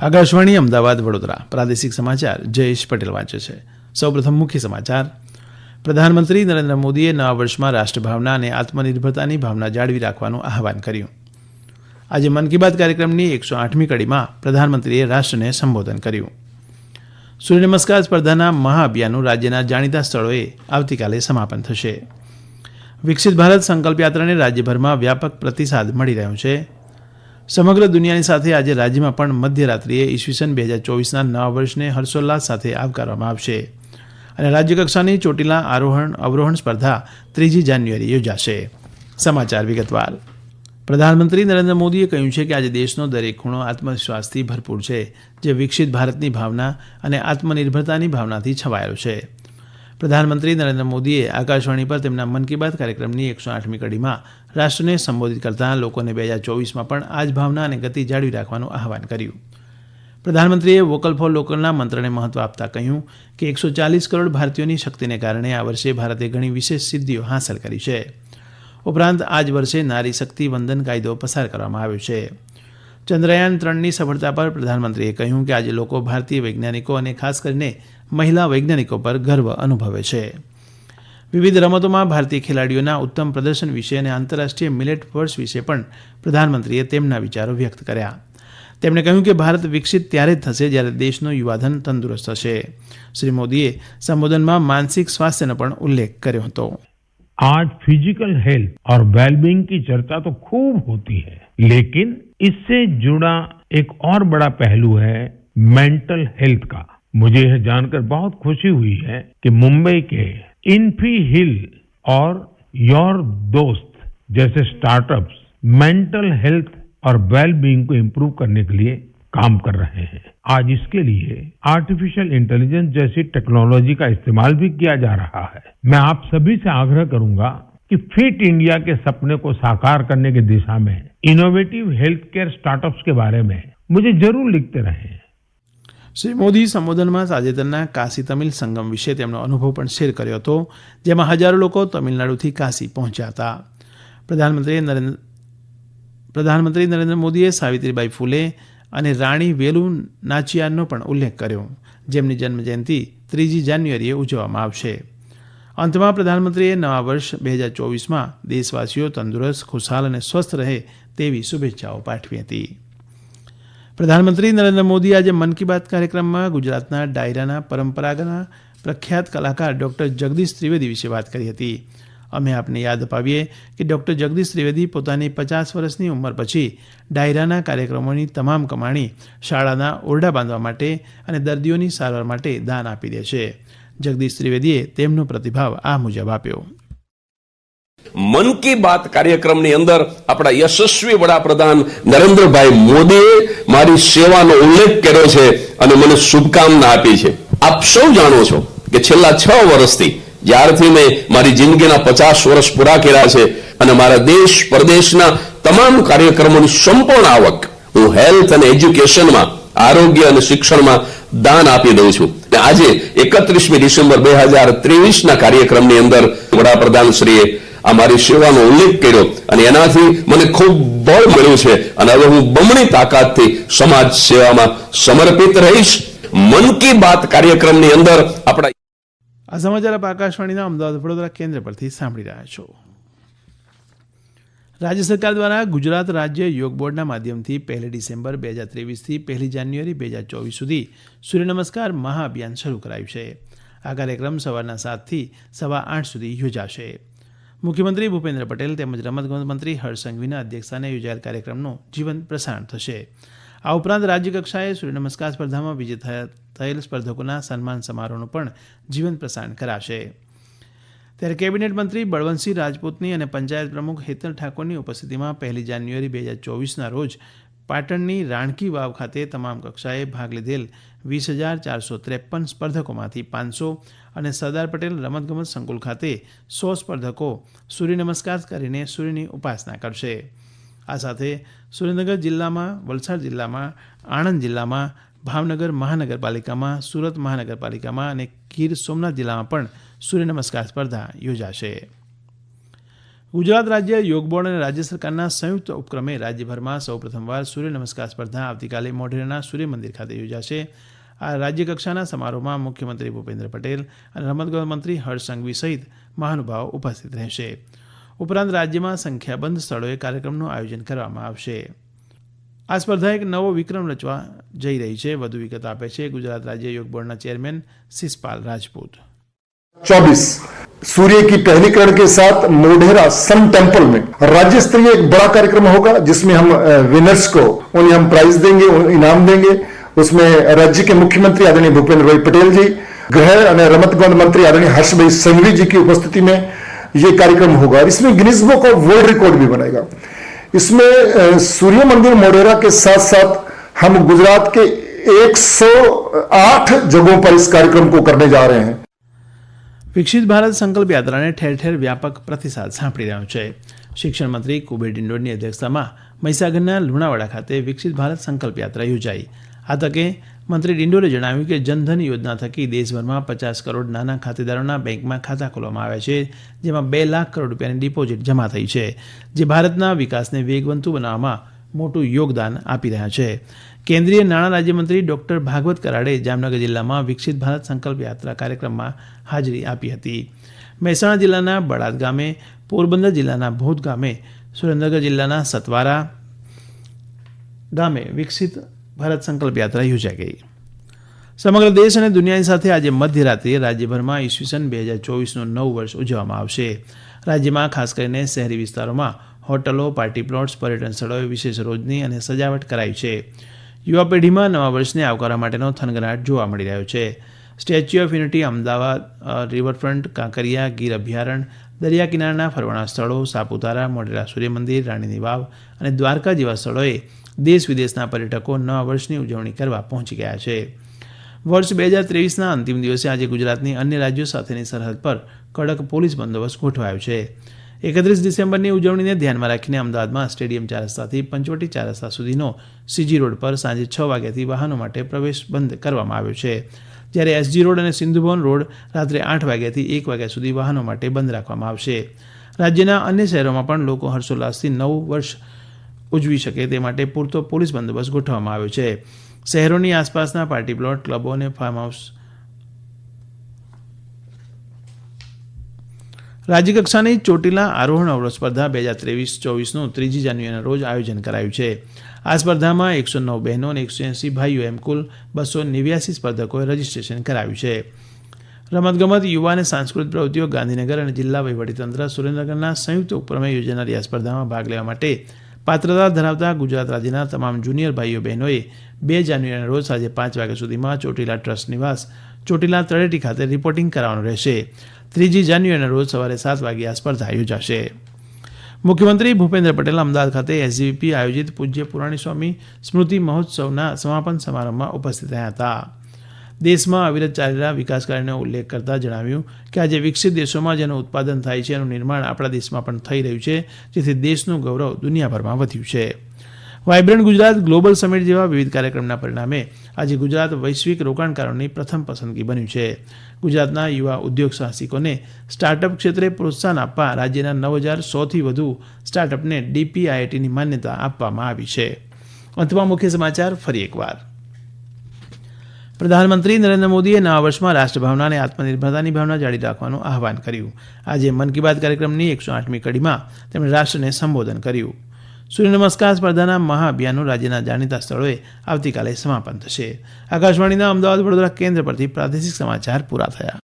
આકાશવાણી, અમદાવાદ, વડોદરા. પ્રાદેશિક સમાચાર જયેશ પટેલ વાંચે છે. સૌપ્રથમ મુખ્ય સમાચાર. પ્રધાનમંત્રી નરેન્દ્ર મોદીએ નવા વર્ષમાં રાષ્ટ્રભાવના અને આત્મનિર્ભરતાની ભાવના જાળવી રાખવાનું આહવાન કર્યું. આજે મન કી બાત કાર્યક્રમની એકસો આઠમી કડીમાં પ્રધાનમંત્રીએ રાષ્ટ્રને સંબોધન કર્યું. સૂર્યનમસ્કાર સ્પર્ધાના મહાઅભિયાનનું રાજ્યના જાણીતા સ્થળોએ આવતીકાલે સમાપન થશે. વિકસિત ભારત સંકલ્પ યાત્રાને રાજ્યભરમાં વ્યાપક પ્રતિસાદ મળી રહ્યો છે. સમગ્ર દુનિયાની સાથે આજે રાજ્યમાં પણ મધ્યરાત્રિએ ઈસવીસન બે હજાર ચોવીસના નવા વર્ષને હર્ષોલ્લાસ સાથે આવકારવામાં આવશે. અને રાજ્યકક્ષાની ચોટીલા આરોહણ, અવરોહણ સ્પર્ધા ત્રીજી જાન્યુઆરી યોજાશે. સમાચાર વિગતવાર. પ્રધાનમંત્રી નરેન્દ્ર મોદીએ કહ્યું છે કે આજે દેશનો દરેક ખૂણો આત્મવિશ્વાસથી ભરપૂર છે, જે વિકસિત ભારતની ભાવના અને આત્મનિર્ભરતાની ભાવનાથી છવાયેલો છે. પ્રધાનમંત્રી નરેન્દ્ર મોદીએ આકાશવાણી પર તેમના મન કી બાત કાર્યક્રમની એકસો આઠમી કડીમાં રાષ્ટ્રને સંબોધિત કરતાં લોકોને બે હજાર ચોવીસમાં પણ આ જ ભાવના અને ગતિ જાળવી રાખવાનું આહવાન કર્યું. પ્રધાનમંત્રીએ વોકલ ફોર લોકલના મંત્રને મહત્વ આપતા કહ્યું કે એકસો ચાલીસ કરોડ ભારતીયોની શક્તિને કારણે આ વર્ષે ભારતે ઘણી વિશેષ સિદ્ધિઓ હાંસલ કરી છે. ઉપરાંત આ જ વર્ષે નારી શક્તિ વંદન કાયદો પસાર કરવામાં આવ્યો છે. ચંદ્રયાન ત્રણની સફળતા પર પ્રધાનમંત્રીએ કહ્યું કે આજે લોકો ભારતીય વૈજ્ઞાનિકો અને ખાસ કરીને મહિલા વૈજ્ઞાનિકો પર ગર્વ અનુભવે છે વિવિધ રમતોમાં ભારતીય ખેલાડીઓના ઉત્તમ પ્રદર્શન વિશે અને આંતરરાષ્ટ્રીય મિલેટ વર્ષ વિશે પણ પ્રધાનમંત્રીએ તેમના વિચારો વ્યક્ત કર્યા તેમણે કહ્યું કે ભારત વિકસિત ત્યારે જ થશે જ્યારે દેશનો યુવાધન તંદુરસ્ત હશે શ્રી મોદીએ સંબોધનમાં માનસિક સ્વાસ્થ્યનો પણ ઉલ્લેખ કર્યો હતો आज फिजिकल हेल्थ और वेलबींग की चर्चा तो खूब होती है लेकिन इससे जुड़ा एक और बड़ा पहलू है मेंटल हेल्थ का मुझे यह जानकर बहुत खुशी हुई है कि मुंबई के इन्फी हिल और योर दोस्त जैसे स्टार्टअप्स मेंटल हेल्थ और वेलबींग को इम्प्रूव करने के लिए काम कर रहे हैं। आज इसके लिए आर्टिफिशियल इंटेलिजेंस जैसी टेक्नोलॉजी का इस्तेमाल भी किया जा रहा है। मैं आप सभी से आग्रह करूँगा कि फिट इंडिया के सपने को साकार करने की दिशा में इनोवेटिव हेल्थ केयर स्टार्टअप्स के बारे में मुझे ज़रूर लिखते रहें। શ્રી મોદી સંબોધનમાં તાજેતરના કાશી તમિલ સંગમ વિશે તેમનો અનુભવ પણ શેર કર્યો હતો, જેમાં હજારો લોકો તમિલનાડુથી કાશી પહોંચ્યા હતા. પ્રધાનમંત્રીએ નરેન્દ્ર, પ્રધાનમંત્રી નરેન્દ્ર મોદીએ સાવિત્રીબાઈ ફૂલે અને રાણી વેલુ નાચિયારનો પણ ઉલ્લેખ કર્યો, જેમની જન્મજયંતિ ત્રીજી જાન્યુઆરીએ ઉજવવામાં આવશે. અંતમાં પ્રધાનમંત્રીએ નવા વર્ષ બે હજાર ચોવીસમાં દેશવાસીઓ તંદુરસ્ત ખુશહાલ અને સ્વસ્થ રહે તેવી શુભેચ્છાઓ પાઠવી હતી. પ્રધાનમંત્રી નરેન્દ્ર મોદી આજે મન કી બાત કાર્યક્રમમાં ગુજરાતના ડાયરાના પરંપરાગતના પ્રખ્યાત કલાકાર ડોક્ટર જગદીશ ત્રિવેદી વિશે વાત કરી હતી. અમે આપને યાદ અપાવીએ કે ડોક્ટર જગદીશ ત્રિવેદી પોતાની પચાસ વર્ષની ઉંમર પછી ડાયરાના કાર્યક્રમોની તમામ કમાણી શાળાના ઓરડા બાંધવા માટે અને દર્દીઓની સારવાર માટે દાન આપી દે છે. જગદીશ ત્રિવેદીએ તેમનો પ્રતિભાવ આ મુજબ આપ્યો. મન કી બાત કાર્યક્રમની અંદર આપણા યશસ્વી વડાપ્રધાન નરેન્દ્રભાઈ મોદીએ મારી સેવાનો ઉલ્લેખ કર્યો છે અને મને શુભકામના આપી છે. આપ સૌ જાણો છો કે છેલ્લા છ વર્ષથી જ્યારથી મેં મારી જિંદગીના પચાસ વર્ષ પૂરા કર્યા છે અને મારા દેશ પરદેશના તમામ કાર્યક્રમોની સંપૂર્ણ આવક હું હેલ્થ અને એજ્યુકેશનમાં, આરોગ્ય અને શિક્ષણમાં દાન આપી દઉં છું. આજે એકત્રીસમી ડિસેમ્બર બે હજાર ત્રેવીસના કાર્યક્રમની અંદર વડાપ્રધાન શ્રીએ આ મારી સેવાનો ઉલ્લેખ કર્યો અને એનાથી મને ખૂબ બળ મળ્યું છે. અને હવે હું બમણી તાકાતથી સમાજ સેવામાં સમર્પિત રહીશ. મન કી બાત કાર્યક્રમની અંદર આપણા આ સમાચાર આપ આકાશવાણીના અમદાવાદ વડોદરા કેન્દ્ર પરથી સાંભળી રહ્યા છો. રાજ્ય સરકાર દ્વારા ગુજરાત રાજ્ય યોગ બોર્ડના માધ્યમથી પહેલી ડિસેમ્બર બે હજાર ત્રેવીસથી પહેલી જાન્યુઆરી બે હજાર ચોવીસ સુધી સૂર્યનમસ્કાર મહાઅભિયાન શરૂ કરાયું છે. આ કાર્યક્રમ સવારના સાતથી સવા આઠ સુધી યોજાશે. મુખ્યમંત્રી ભૂપેન્દ્ર પટેલ તેમજ રમતગમત મંત્રી હર્ષ સંઘવીના અધ્યક્ષસ્થાને યોજાયેલ કાર્યક્રમનું જીવંત પ્રસારણ થશે. આ ઉપરાંત રાજ્યકક્ષાએ સૂર્યનમસ્કાર સ્પર્ધામાં વિજય થયેલ સ્પર્ધકોના સન્માન સમારોહનું પણ જીવંત પ્રસારણ કરાશે. ત્યારે કેબિનેટ મંત્રી બળવંતસિંહ રાજપૂતની અને પંચાયત પ્રમુખ હેતલ ઠાકોરની ઉપસ્થિતિમાં પહેલી જાન્યુઆરી બે હજાર ચોવીસના રોજ પાટણની રાણકી વાવ ખાતે તમામ કક્ષાએ ભાગ લીધેલ વીસ હજાર ચારસો ત્રેપન સ્પર્ધકોમાંથી પાંચસો અને સરદાર પટેલ રમતગમત સંકુલ ખાતે સો સ્પર્ધકો સૂર્ય નમસ્કાર કરીને સૂર્યની ઉપાસના કરશે. આ સાથે સુરેન્દ્રનગર જિલ્લામાં, વલસાડ જિલ્લામાં, આણંદ જિલ્લામાં, ભાવનગર મહાનગરપાલિકામાં, સુરત મહાનગરપાલિકામાં અને ગીર સોમનાથ જિલ્લામાં પણ સૂર્ય નમસ્કાર સ્પર્ધા યોજાશે. ગુજરાત રાજ્ય યોગ બોર્ડ અને રાજ્ય સરકારના સંયુક્ત ઉપક્રમે રાજ્યભરમાં સૌ પ્રથમવાર સૂર્ય નમસ્કાર સ્પર્ધા આવતીકાલે મોઢેરાના સૂર્ય મંદિર ખાતે યોજાશે. આ રાજ્યકક્ષાના સમારોહમાં મુખ્યમંત્રી ભૂપેન્દ્ર પટેલ અને રમતગમત મંત્રી હર્ષ સંઘવી સહિત મહાનુભાવો ઉપસ્થિત રહેશે. ઉપરાંત રાજ્યમાં સંખ્યાબંધ સ્થળોએ કાર્યક્રમનું આયોજન કરવામાં આવશે. આ સ્પર્ધા એક નવો વિક્રમ રચવા જઈ રહી છે. વધુ વિગત આપે છે ગુજરાત રાજ્ય યોગ બોર્ડના ચેરમેન શિષપાલ રાજપૂત. चौबीस। सूर्य की पहली किरण के साथ मोढेरा सन टेंपल में राज्य स्तरीय एक बड़ा कार्यक्रम होगा, जिसमें हम विनर्स को उन्हें हम प्राइज देंगे इनाम देंगे। उसमें राज्य के मुख्यमंत्री आदरणीय भूपेंद्र भाई पटेल जी, गृह रमतगंज मंत्री आदरणीय हर्ष भाई संघवी जी की उपस्थिति में ये कार्यक्रम होगा। और इसमें Guinness Book of World Record भी बनेगा। इसमें सूर्य मंदिर मोढेरा के साथ साथ हम गुजरात के 108 जगहों पर इस कार्यक्रम को करने जा रहे हैं। વિકસિત ભારત સંકલ્પ યાત્રાને ઠેર ઠેર વ્યાપક પ્રતિસાદ સાંપડી રહ્યો છે. શિક્ષણ મંત્રી કુબેર ડિંડોરની અધ્યક્ષતામાં મહીસાગરના લુણાવાડા ખાતે વિકસિત ભારત સંકલ્પ યાત્રા યોજાઈ. આ તકે મંત્રી ડિંડોરે જણાવ્યું કે જનધન યોજના થકી દેશભરમાં પચાસ કરોડ નાના ખાતેદારોના બેંકમાં ખાતા ખોલવામાં આવ્યા છે, જેમાં બે લાખ કરોડ રૂપિયાની ડિપોઝિટ જમા થઈ છે, જે ભારતના વિકાસને વેગવંતુ બનાવવામાં મોટું યોગદાન આપી રહ્યા છે. કેન્દ્રીય નાણાં રાજ્યમંત્રી ડોક્ટર ભાગવત કરાડે જામનગર જિલ્લામાં વિકસિત ભારત સંકલ્પ યાત્રા કાર્યક્રમમાં હાજરી આપી હતી. મહેસાણા જિલ્લાના બળાદ ગામે, પોરબંદર જિલ્લાના ભોજ ગામે, સુરેન્દ્રનગર જિલ્લાના સતવારા ગામે વિકસિત ભારત સંકલ્પ યાત્રા યોજાઈ ગઈ. સમગ્ર દેશ અને દુનિયાની સાથે આજે મધ્યરાત્રિએ રાજ્યભરમાં ઈસવીસન બે હજાર ચોવીસનું નવું વર્ષ ઉજવવામાં આવશે. રાજ્યમાં ખાસ કરીને શહેરી વિસ્તારોમાં હોટલો, પાર્ટી પ્લોટ્સ, પર્યટન સ્થળોએ વિશેષ રોજની અને સજાવટ કરાઈ છે. યુવા પેઢીમાં નવા વર્ષને આવકારવા માટેનો થનગનાટ જોવા મળી રહ્યો છે. Statue of Unity, Ahmedabad riverfront, Kankaria, Gir અભયારણ્ય, દરિયા કિનારના ફરવાના સ્થળો, સાપુતારા, મોઢેરા સૂર્યમંદિર રાણીની વાવ અને દ્વારકા જેવા સ્થળોએ દેશ વિદેશના પર્યટકો નવા વર્ષની ઉજવણી કરવા પહોંચી ગયા છે. વર્ષ બે હજાર ત્રેવીસના અંતિમ દિવસે આજે ગુજરાતની અન્ય રાજ્યો સાથેની સરહદ પર કડક પોલીસ બંદોબસ્ત ગોઠવાયો છે. એકત્રીસ ડિસેમ્બરની ઉજવણીને ધ્યાનમાં રાખીને અમદાવાદમાં સ્ટેડિયમ ચાર રસ્તાથી પંચવટી ચાર રસ્તા સુધીનો સીજી રોડ પર સાંજે છ વાગ્યાથી વાહનો માટે પ્રવેશ બંધ કરવામાં આવ્યો છે. જ્યારે એસજી રોડ અને સિંધુભવન રોડ રાત્રે આઠ વાગ્યાથી એક વાગ્યા સુધી વાહનો માટે બંધ રાખવામાં આવશે. રાજ્યના અન્ય શહેરોમાં પણ લોકો હર્ષોલ્લાસથી નવ વર્ષ ઉજવી શકે તે માટે પૂરતો પોલીસ બંદોબસ્ત ગોઠવવામાં આવ્યો છે. શહેરોની આસપાસના પાર્ટી પ્લોટ, ક્લબો અને ફાર્મ હાઉસ રાજ્યકક્ષાની ચોટીલા આરોહણ અવરોધ સ્પર્ધા બે હજાર ત્રેવીસ, ચોવીસનું ત્રીજી જાન્યુઆરીના રોજ આયોજન કરાયું છે. આ સ્પર્ધામાં એકસો નવ બહેનો અને એકસો એંસી ભાઈઓ એમ કુલ બસો નેવ્યાસી સ્પર્ધકોએ રજીસ્ટ્રેશન કરાવ્યું છે. રમતગમત, યુવા અને સાંસ્કૃતિક પ્રવૃત્તિઓ ગાંધીનગર અને જિલ્લા વહીવટીતંત્ર સુરેન્દ્રનગરના સંયુક્ત ઉપક્રમે યોજાનારી આ સ્પર્ધામાં ભાગ લેવા માટે પાત્રતા ધરાવતા ગુજરાત રાજ્યના તમામ જુનિયર ભાઈઓ બહેનોએ બે જાન્યુઆરીના રોજ સાંજે પાંચ વાગ્યા સુધીમાં ચોટીલા ટ્રસ્ટ નિવાસ ચોટીલા તળેટી ખાતે રિપોર્ટિંગ કરાવવાનું રહેશે. ત્રીજી જાન્યુઆરીના રોજ સવારે સાત વાગે આ સ્પર્ધા યોજાશે. મુખ્યમંત્રી ભૂપેન્દ્ર પટેલ અમદાવાદ ખાતે એસજીપી આયોજિત પૂજ્ય પુરાણી સ્વામી સ્મૃતિ મહોત્સવના સમાપન સમારંભમાં ઉપસ્થિત રહ્યા હતા. દેશમાં અવિરત ચાલેલા વિકાસ કાર્યનો ઉલ્લેખ કરતા જણાવ્યું કે આજે વિકસિત દેશોમાં જેનું ઉત્પાદન થાય છે, એનું નિર્માણ આપણા દેશમાં પણ થઈ રહ્યું છે, જેથી દેશનું ગૌરવ દુનિયાભરમાં વધ્યું છે. વાયબ્રન્ટ ગુજરાત ગ્લોબલ સમિટ જેવા વિવિધ કાર્યક્રમના પરિણામે આજે ગુજરાત વૈશ્વિક રોકાણકારોની પ્રથમ પસંદગી બન્યું છે. ગુજરાતના યુવા ઉદ્યોગ સાહસિકોને સ્ટાર્ટઅપ ક્ષેત્રે પ્રોત્સાહન આપવા રાજ્યના નવ હજાર સોથી વધુ સ્ટાર્ટઅપને ડીપીઆઈઆઈટીની માન્યતા આપવામાં આવી છે. અંતમાં મુખ્ય સમાચાર ફરી એકવાર. પ્રધાનમંત્રી નરેન્દ્ર મોદીએ નવા વર્ષમાં રાષ્ટ્રભાવના અને આત્મનિર્ભરતાની ભાવના જાળવી રાખવાનું આહવાન કર્યું. આજે મન કી બાત કાર્યક્રમની એકસો આઠમી કડીમાં તેમણે રાષ્ટ્રને સંબોધન કર્યું. સૂર્ય નમસ્કાર સ્પર્ધાના મહાઅભિયાનનું રાજ્યના જાણીતા સ્થળોએ આવતીકાલે સમાપન થશે. આકાશવાણીના અમદાવાદ વડોદરા કેન્દ્ર પરથી પ્રાદેશિક સમાચાર પૂરા થયા.